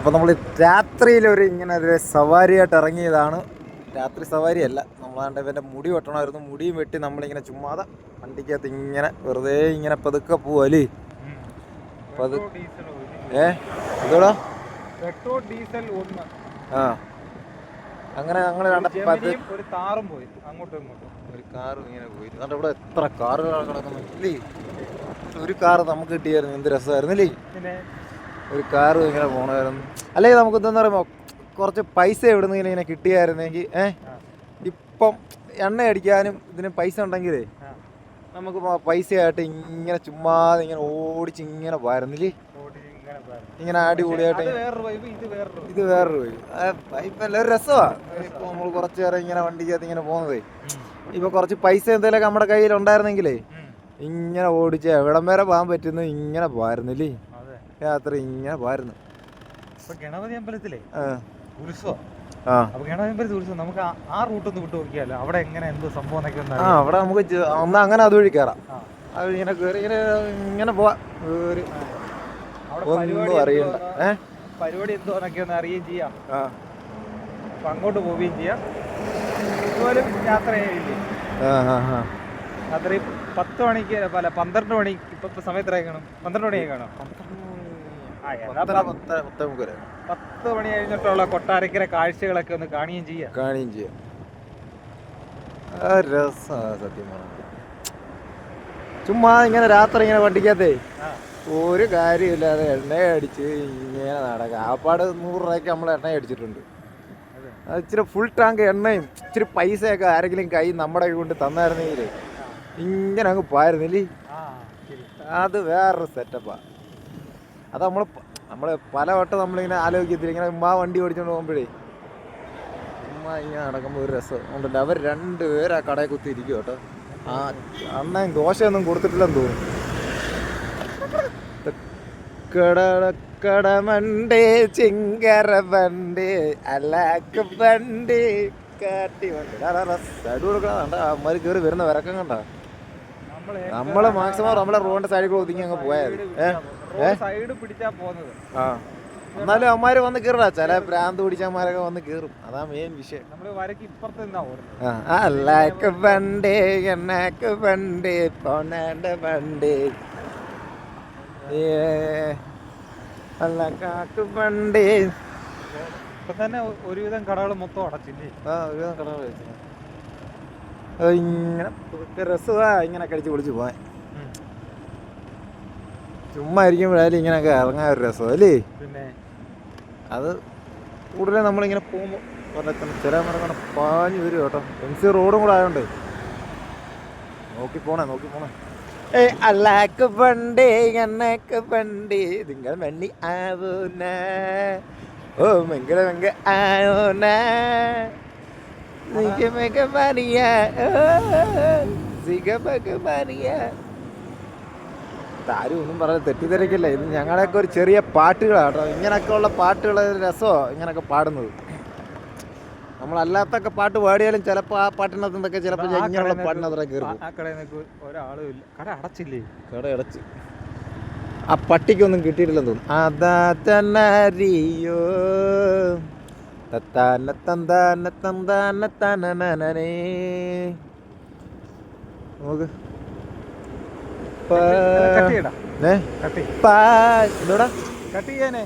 അപ്പോൾ നമ്മൾ രാത്രിയിൽ ഒരു ഇങ്ങനെ ഒരു സവാരിയായിട്ട് ഇറങ്ങിയതാണ്. രാത്രി സവാരി അല്ല നമ്മളാണ്ട് ഇവന്റെ മുടി വെട്ടണമായിരുന്നു. മുടിയും വെട്ടി നമ്മളിങ്ങനെ ചുമ്മാതെ വണ്ടിക്കകത്ത് ഇങ്ങനെ വെറുതെ ഇങ്ങനെ പതുക്കെ പോവല്ലേ അത് ഏ? ഇതോടാ ആ. അങ്ങനെ ഞങ്ങൾ പത് ഒരു താറും പോയി. അങ്ങോട്ടും ഇങ്ങോട്ടും. ഒരു ഇങ്ങനെ പോയി. ഇവിടെ എത്ര കാറുകളാണ് കിടക്കുന്നത്? ഒരു കാർ നമുക്ക് കിട്ടിയായിരുന്നു. എന്ത് രസമായിരുന്നില്ലേ ഒരു കാർ ഇങ്ങനെ പോണമായിരുന്നു അല്ലെങ്കിൽ നമുക്ക് എന്താന്ന് പറയുമ്പോൾ കുറച്ച് പൈസ എവിടെ നിന്ന് ഇങ്ങനെ കിട്ടിയായിരുന്നെങ്കിൽ ഏഹ്. ഇപ്പം എണ്ണ അടിക്കാനും ഇതിന് പൈസ ഉണ്ടെങ്കിലേ നമുക്ക് പൈസ പൈസയായിട്ട് ഇങ്ങനെ ചുമ്മാതെ ഇങ്ങനെ ഓടിച്ച് ഇങ്ങനെ പോയിരുന്നില്ലേ ഇങ്ങനെ അടിപൊളിയായിട്ട് ഇത് വേറൊരു വൈബ് ഇപ്പം എല്ലാവരും രസമാണ് ഇപ്പോൾ നമ്മൾ കുറച്ച് നേരം ഇങ്ങനെ വണ്ടിക്കകത്ത് ഇങ്ങനെ പോകുന്നത്. ഇപ്പൊ കുറച്ച് പൈസ എന്തെങ്കിലും നമ്മുടെ കയ്യിൽ ഉണ്ടായിരുന്നെങ്കിലേ ഇങ്ങനെ ഓടിച്ച് എവിടം വരെ പോകാൻ പറ്റുന്നു ഇങ്ങനെ പോയിരുന്നില്ലേ രാത്രി ഇങ്ങനെ പോയിരുന്നു ഗണപതി അമ്പലത്തിലെ ഉത്സവം. ആ. അപ്പൊ ഗണപതി അമ്പലത്തിൽ ഉത്സവം നമുക്ക് ആ- റൂട്ട് ഒന്ന് വിട്ടു നോക്കിയാലോ? അവിടെ എങ്ങനെ എന്തോ സംഭവം ആ അവിടെ നമുക്ക് ഒന്ന് അങ്ങനെ അതുവഴി കയറാം ആ. അത് ഇങ്ങനെ കയറി ഇങ്ങനെ ഇങ്ങനെ പോവാം. ഒരു അവിടെ ഒന്നും അറിയണ്ട. എന്തോന്ന് ഏ? പരിപാടി എന്തോന്നൊക്കെ ഒന്ന് അറിയുകയും ചെയ്യാം. ആ. അപ്പൊ അങ്ങോട്ട് പോവുകയും ചെയ്യാം. ഇതുപോലും യാത്ര ചെയ്യില്ലേ ആ ആ ആ. രാത്രി പത്ത് മണിക്ക് പല പന്ത്രണ്ട് മണി ഇപ്പൊ ഇപ്പൊ സമയം എത്ര കാണും? പന്ത്രണ്ട് മണിയൊക്കെ കാണും. പത്തേ മണി കഴിഞ്ഞിട്ടുള്ള കൊട്ടാരക്കര കാഴ്ചകളൊക്കെ ഒന്ന് കാണുകയും ചെയ്യാം. കാണുകയും ചെയ്യാം. സത്യം ചുമ്മാ ഇങ്ങനെ രാത്രി ഇങ്ങനെ വണ്ടിക്കകത്തേ ആ. ഒരു കാര്യമില്ലാതെ എണ്ണ അടിച്ച് ഇങ്ങനെ നടക്കാം. ആപ്പാട് നൂറ് രൂപയ്ക്ക് നമ്മൾ എണ്ണ അടിച്ചിട്ടുണ്ട്. ഇച്ചിരി ഫുൾ ടാങ്ക് എണ്ണയും ഇച്ചിരി പൈസയൊക്കെ ആരെങ്കിലും കൈ നമ്മുടെ കൈ കൊണ്ട് തന്നായിരുന്നെങ്കിൽ ഇങ്ങനെ അങ്ങ് പോയിരുന്നില്ലേ അത് വേറൊരു സെറ്റപ്പാണ് അത് നമ്മൾ നമ്മൾ പല വട്ടം നമ്മളിങ്ങനെ ആലോചിക്കത്തില്ല. ഇങ്ങനെ ഉമ്മാ വണ്ടി ഓടിച്ചുകൊണ്ട് പോകുമ്പോഴേ ഉമ്മ ഇങ്ങനെ നടക്കുമ്പോൾ ഒരു രസം ഉണ്ടല്ലോ. അവർ രണ്ടുപേരും ആ കടയിൽ കുത്തി ഇരിക്കും കേട്ടോ. ആ അണ്ണൻ ദോശയൊന്നും കൊടുത്തിട്ടില്ലെന്ന് തോന്നുന്നു. കടമണ്ടേ ചിങ്കര വണ്ടി അലാക്ക് വണ്ടി കാട്ടി വണ്ടി. സൈഡ് കൊടുക്കണ? അമ്മമാര് കയറി വരുന്ന വിറക്കം കണ്ട. നമ്മൾ മാക്സിമം നമ്മളെ റോഡിന്റെ സൈഡിൽ കൂടെ ഒതുങ്ങി അങ്ങ് പോയത് ഏ? സൈഡ് പിടിച്ചാ പോകുന്നത് ആ. എന്നാലും അമ്മമാര് വന്ന് കീറ ചില ഭ്രാന്ത് പിടിച്ചമാരൊക്കെ വന്ന് കീറും. അതാ മെയിൻ വിഷയം. അല്ലാക്ക് വണ്ടി എണ്ണക്ക് വണ്ടി പൊണ്ണേണ്ട വണ്ടി ഏ അല്ലക്കാക്ക് വണ്ടി ഇപ്പൊ തന്നെ ഒരുവിധം കടകൾ മൊത്തം അടച്ചില്ലേ? ആ ഒരു കടകൾ ഇങ്ങനെ രസമാ ഇങ്ങനെ കടിച്ചു പൊളിച്ചു പോവാൻ. ചുമ്മാ ഇരിക്കുമ്പോഴായാലും ഇങ്ങനെയൊക്കെ ഇറങ്ങാൻ ഒരു രസം അല്ലേ? പിന്നെ? അത് കൂടുതലും നമ്മളിങ്ങനെ പോകുമ്പോൾ പറഞ്ഞ ചില മരങ്ങനെ പാഞ്ഞു വരും കേട്ടോ. എം സി റോഡും കൂടെ ആയതുകൊണ്ട് നോക്കി പോണേ നോക്കി പോണേ. ഏ അല്ലാക്ക് വണ്ടി എണ്ണക്ക് വണ്ടി നിങ്ങൾ വണ്ടി ആവൂന ഓ മെങ്കല മെങ്ക ആവൂന സിഗ മെങ്ക മറിയ സിഗ മരിയ ആരും ഒന്നും പറഞ്ഞ് തെറ്റിദ്ധരിക്കില്ല. ഇത് ഞങ്ങളെയൊക്കെ ഒരു ചെറിയ പാട്ടുകളാണ് കേട്ടോ. ഇങ്ങനെയൊക്കെ ഉള്ള പാട്ടുകൾ രസമോ ഇങ്ങനെയൊക്കെ പാടുന്നത്. നമ്മളല്ലാത്തൊക്കെ പാട്ട് പാടിയാലും ചിലപ്പോൾ ആ പാട്ടിനകത്ത് നിന്നൊക്കെ ചിലപ്പോൾ ഇങ്ങനെയുള്ള പാട്ടിനകത്തൊക്കെ പാട്ടിനകത്ത് കയറി. ആ- ആ കടയിൽ നിന്നൊക്കെ ഒരാളും ഇല്ല. കട അടച്ചില്ലേ? കട അടച്ച്. ആ പട്ടിക്കൊന്നും കിട്ടിയിട്ടില്ലെന്ന് തോന്നുന്നു. അതാ തന്നറിയോ? തത്താന തന്താന തന്താന തനനനനേ നോക്ക് കട്ട് ചെയ്യടാ. ഏ? കട്ട് ചെയ്യാനേ